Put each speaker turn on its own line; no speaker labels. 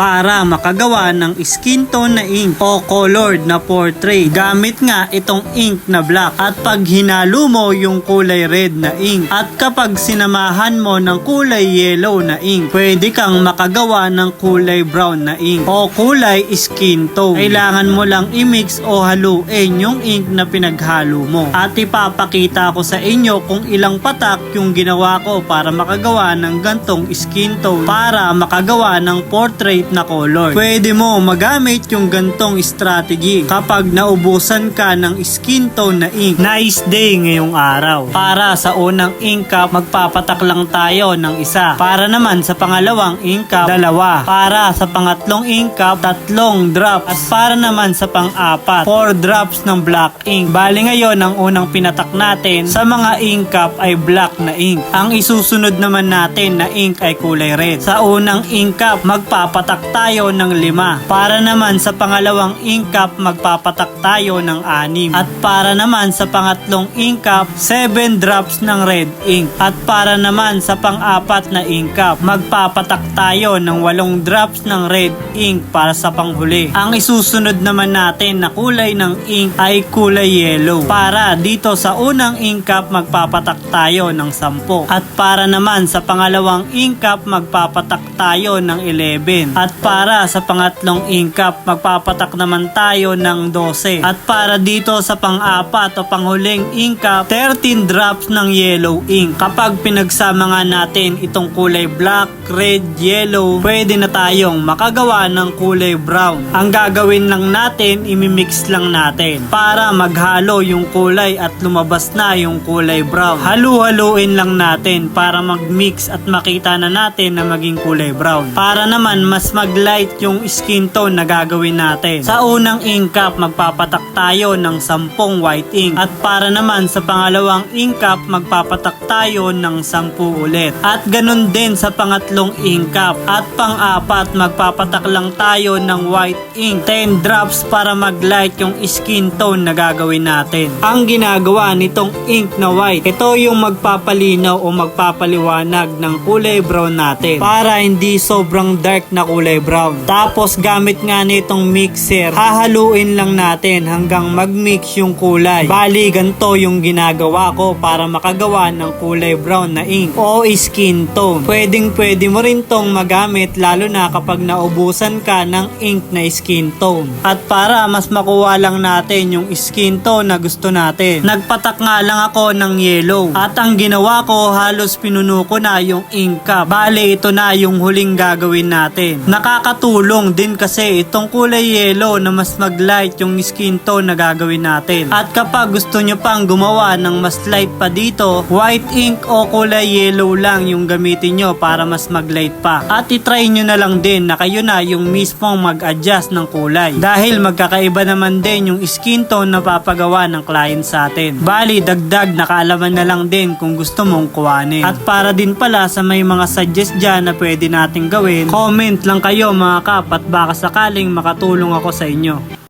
para makagawa ng skin tone na ink o colored na portrait. Gamit nga itong ink na black at pag hinalo mo yung kulay red na ink at kapag sinamahan mo ng kulay yellow na ink, pwede kang makagawa ng kulay brown na ink o kulay skin tone. Kailangan mo lang i-mix o haluin yung ink na pinaghalo mo. At ipapakita ko sa inyo kung ilang patak yung ginawa ko para makagawa ng gantong skin tone para makagawa ng portrait na color. Pwede mo magamit yung gantong strategy kapag naubusan ka ng skin tone na ink. Nice day ngayong araw. Para sa unang ink cup, magpapatak lang tayo ng isa. Para naman sa pangalawang ink cup, dalawa. Para sa pangatlong ink cup, tatlong drops. At para naman sa pang-apat, 4 drops ng black ink. Bali ngayon, ang unang pinatak natin sa mga ink cup ay black na ink. Ang isusunod naman natin na ink ay kulay red. Sa unang ink cup, magpapatak tayo ng lima. Para naman sa pangalawang ink cup, magpapatak tayo ng anim. At para naman sa pangatlong ink cup, 7 drops ng red ink. At para naman sa pang-apat na ink cup, magpapatak tayo ng 8 drops ng red ink para sa panghuli. Ang isusunod naman natin na kulay ng ink ay kulay yellow. Para dito sa unang ink cup, magpapatak tayo ng 10. At para naman sa pangalawang ink cup, magpapatak tayo ng 11. At para sa pangatlong ink cup, magpapatak naman tayo ng 12. At para dito sa pang-apat o panghuling ink cup, 13 drops ng yellow ink. Kapag pinagsama nga natin itong kulay black, red, yellow, pwede na tayong makagawa ng kulay brown. Ang gagawin lang natin, imimix lang natin para maghalo yung kulay at lumabas na yung kulay brown. Halu-haluin lang natin para mag-mix at makita na natin na maging kulay brown. Para naman mas mag-light yung skin tone na gagawin natin. Sa unang ink cup, magpapatak tayo ng 10 white ink. At para naman sa pangalawang ink cup, magpapatak tayo ng 10 ulit. At ganun din sa pangatlong ink cup. At pang-apat, magpapatak lang tayo ng white ink. 10 drops para mag-light yung skin tone na gagawin natin. Ang ginagawa nitong ink na white, ito yung magpapalinaw o magpapaliwanag ng kulay brown natin para hindi sobrang dark na kulay brown. Tapos gamit nga nitong mixer, hahaluin lang natin hanggang mag-mix yung kulay. Bali, ganito yung ginagawa ko para makagawa ng kulay brown na ink o skin tone. Pwedeng pwede mo rin tong magamit lalo na kapag naubusan ka ng ink na skin tone. At para mas makuha lang natin yung skin tone na gusto natin, nagpatak nga lang ako ng yellow. At ang ginawa ko, halos pinuno ko na yung ink cup. Bale, ito na yung huling gagawin natin. Nakakatulong din kasi itong kulay yellow na mas mag-light yung skin tone na gagawin natin. At kapag gusto nyo pang gumawa ng mas light pa dito, white ink o kulay yellow lang yung gamitin nyo para mas mag-light pa. At itry nyo na lang din na kayo na yung mismong mag-adjust ng kulay. Dahil magkakaiba naman din yung skin tone na papagawa ng client sa atin. Bali, dagdag nakaalaman na lang din kung gusto mong kuhanin. At para din pala sa may mga suggest dyan na pwede nating gawin, comment lang kayo mga kap at baka sakaling makatulong ako sa inyo.